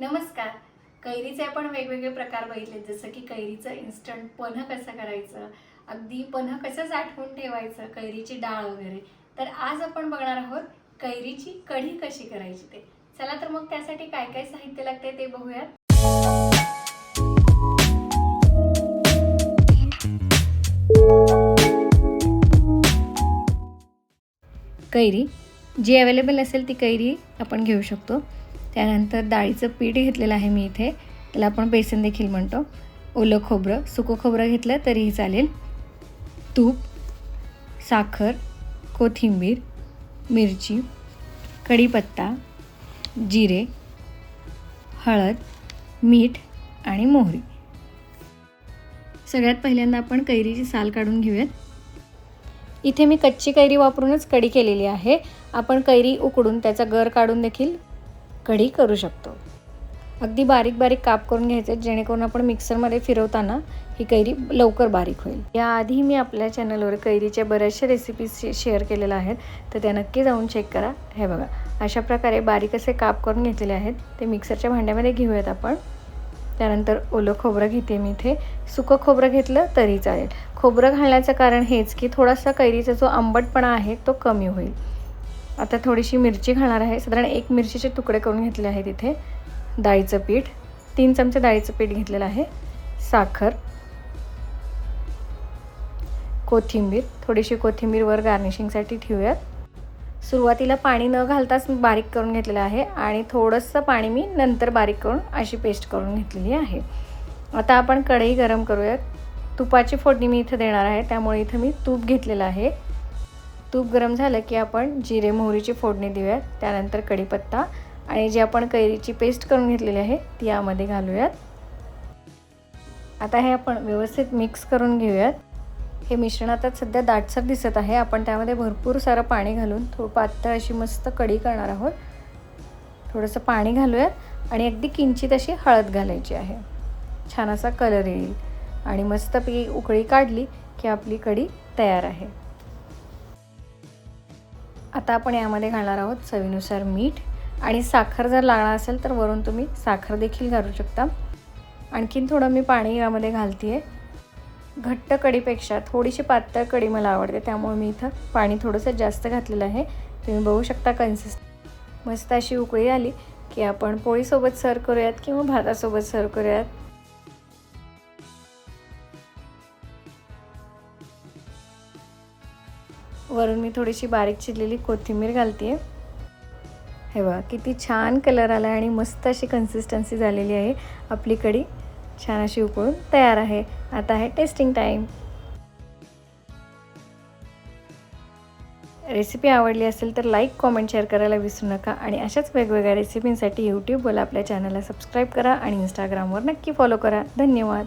नमस्कार. कैरीचे आपण वेगवेगळे प्रकार बघितले जसं की कैरीचं इन्स्टंट पन्ह कसं करायचं अगदी पन्ह कसं साठवून ठेवायचं कैरीची डाळ वगैरे. तर आज आपण बघणार आहोत कैरीची कढी कशी करायची ते. चला तर मग त्यासाठी काय काय साहित्य लागते ते बघूयात. कैरी जी अवेलेबल असेल ती कैरी आपण घेऊ शकतो. त्यानंतर डाळीचं पीठ घेतलेलं आहे मी इथे. त्याला आपण बेसन देखील म्हणतो. ओलं खोबरं सुकं खोबरं घेतलं तरीही चालेल. तूप साखर कोथिंबीर मिरची कढीपत्ता जिरे हळद मीठ आणि मोहरी. सगळ्यात पहिल्यांदा आपण कैरीची साल काढून घेऊयात. इथे मी कच्ची कैरी वापरूनच कढी केलेली आहे. आपण कैरी उकडून त्याचा गर काढून देखील कढी करू शकतो. अगदी बारीक बारीक काप करून घ्यायचे जेणेकरून आपण मिक्सरमध्ये फिरवताना ही कैरी लवकर बारीक होईल. याआधी मी आपल्या चॅनलवर कैरीच्या बऱ्याचशा रेसिपीज शेअर केलेल्या आहेत तर त्या नक्की जाऊन चेक करा. हे बघा अशा प्रकारे बारीक असे काप करून घेतलेले आहेत. ते मिक्सरच्या भांड्यामध्ये घेऊयात आपण. त्यानंतर ओलं खोबरं घेते मी इथे. सुकं खोबरं घेतलं तरी चालेल. खोबरं घालण्याचं कारण हेच की थोडासा कैरीचा जो आंबटपणा आहे तो कमी होईल. आता थोडीशी मिरची घालणार आहे. साधारण एक मिरचीचे तुकडे करून घेतले आहेत इथे. डाळीचं पीठ. तीन चमचे डाळीचं पीठ घेतलेलं आहे. साखर. कोथिंबीर. थोडीशी कोथिंबीरवर गार्निशिंगसाठी ठेवूयात. सुरुवातीला पाणी न घालताच मी बारीक करून घेतलेलं आहे आणि थोडंसं पाणी मी नंतर बारीक करून अशी पेस्ट करून घेतलेली आहे. आता आपण कढई गरम करूयात. तुपाची फोडणी मी इथं देणार आहे. त्यामुळे इथं मी तूप घेतलेलं आहे. तूप गरम झालं की आपण जिरे मोहरीची फोडणी देऊयात त्यानंतर कढीपत्ता आणि जी आपण कैरीची पेस्ट करून घेतलेली आहे ती यामध्ये घालूयात. आता हे आपण व्यवस्थित मिक्स करून घेऊयात. हे मिश्रण आता सध्या दाटसर दिसत आहे. आपण त्यामध्ये भरपूर सारं पाणी घालून थोडं पातळ अशी मस्त कढी करणार आहोत. थोडंसं पाणी घालूयात आणि अगदी किंचित अशी हळद घालायची आहे. छान असा कलर येईल आणि मस्तपैकी उकळी काढली की आपली कढी तयार आहे. आता आपण यामध्ये घालणार आहोत चवीनुसार मीठ आणि साखर जर लागणार असेल तर वरून तुम्ही साखर देखील घालू शकता. आणखीन थोडं मी पाणी यामध्ये घालते आहे घट्ट कढीपेक्षा थोडीशी पातळ कढी मला आवडते त्यामुळे मी इथं पाणी थोडंसं जास्त घातलेलं आहे. तुम्ही बघू शकता कन्सिस्ट मस्त अशी उकळी आली की आपण पोळीसोबत सर्व करूयात किंवा भातासोबत सर्व करूयात. वरून मी थोडीशी बारीक चिरलेली कोथिंबीर घालते आहे हे बघा किती छान कलर आला आणि मस्त अशी कन्सिस्टन्सी झालेली आहे आपली कढी. छान अशी उकळून तयार आहे. आता आहे टेस्टिंग टाईम रेसिपी आवडली असेल तर लाईक कॉमेंट शेअर करायला विसरू नका. आणि अशाच वेगवेगळ्या रेसिपींसाठी यूट्यूबवर आपल्या चॅनलला सबस्क्राईब करा आणि इंस्टाग्रामवर नक्की फॉलो करा. धन्यवाद.